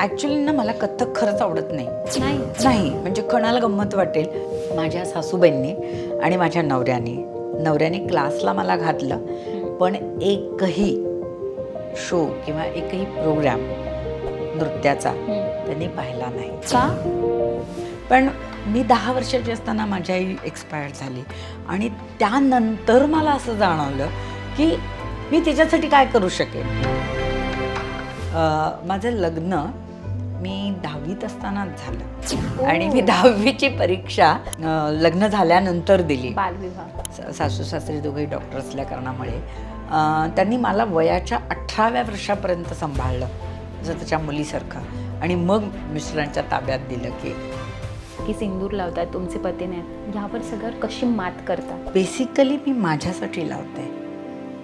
Actually ना मला कथ्थक खरंच आवडत नाही. नाही? म्हणजे कोणाला गंमत वाटेल. माझ्या सासूबाईंनी आणि माझ्या नवऱ्याने नवऱ्याने क्लासला मला घातलं. पण एकही शो किंवा एकही प्रोग्राम नृत्याचा त्यांनी पाहिला नाही. का? पण मी दहा वर्षाची असताना माझी आई एक्सपायर झाली. आणि त्यानंतर मला असं जाणवलं की मी तिच्यासाठी काय करू शकेन? माझं लग्न मी दहावीत असतानाच झालं. आणि मी दहावीची परीक्षा अं, लग्न झाल्यानंतर दिली. बालविवाह स- सासू सासरे दोघेही डॉक्टर असल्या कारणामुळे. अं, त्यांनी मला वयाच्या अठराव्या वर्षापर्यंत सांभाळलं जसं त्याच्या मुलीसारखं. आणि मग मिस्टरांच्या ताब्यात दिलं की की सिंदूर लावतात तुमचे पती नाही ह्यावर सगळं कशी मात करता? बेसिकली मी माझ्यासाठी लावते.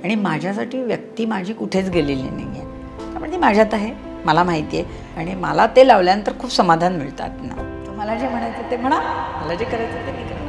आणि माझ्यासाठी व्यक्ती माझी कुठेच गेलेली नाही आहे त्यामुळे ती माझ्यात आहे. मला माहिती आहे. आणि मला ते लावल्यानंतर खूप समाधान मिळतात ना. तुम्हाला जे म्हणायचं ते म्हणा. मला जे करायचं ते मी करणार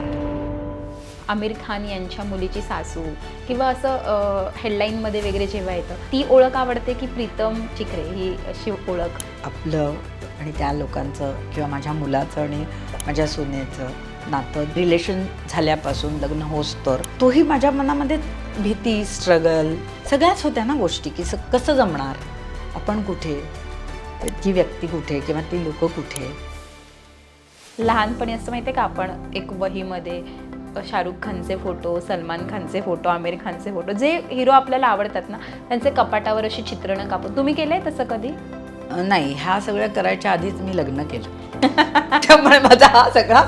आमिर खान यांच्या मुलीची सासू किंवा असं हेडलाईनमध्ये वगैरे जेव्हा येतं ती ओळख आवडते की प्रीतम चिकरे ही अशी ओळख? आपलं आणि त्या लोकांचं किंवा माझ्या मुलाचं आणि माझ्या सुनेचं नातं रिलेशन झाल्यापासून लग्न होस तर तोही माझ्या मनामध्ये भीती स्ट्रगल सगळ्याच होत्या ना गोष्टी की स कसं जमणार? आपण कुठे? ती व्यक्ती कुठे किंवा ती लोक कुठे? लहानपणी असं माहिती आहे का आपण एक वहीमध्ये शाहरुख खानचे फोटो सलमान खानचे फोटो आमिर खानचे फोटो जे हिरो आपल्याला आवडतात ना त्यांचे कपाटावर अशी चित्रणं कापून. तुम्ही केलंय तसं कधी? नाही ह्या सगळ्या करायच्या आधीच मी लग्न केलं. त्यामुळे माझा हा सगळा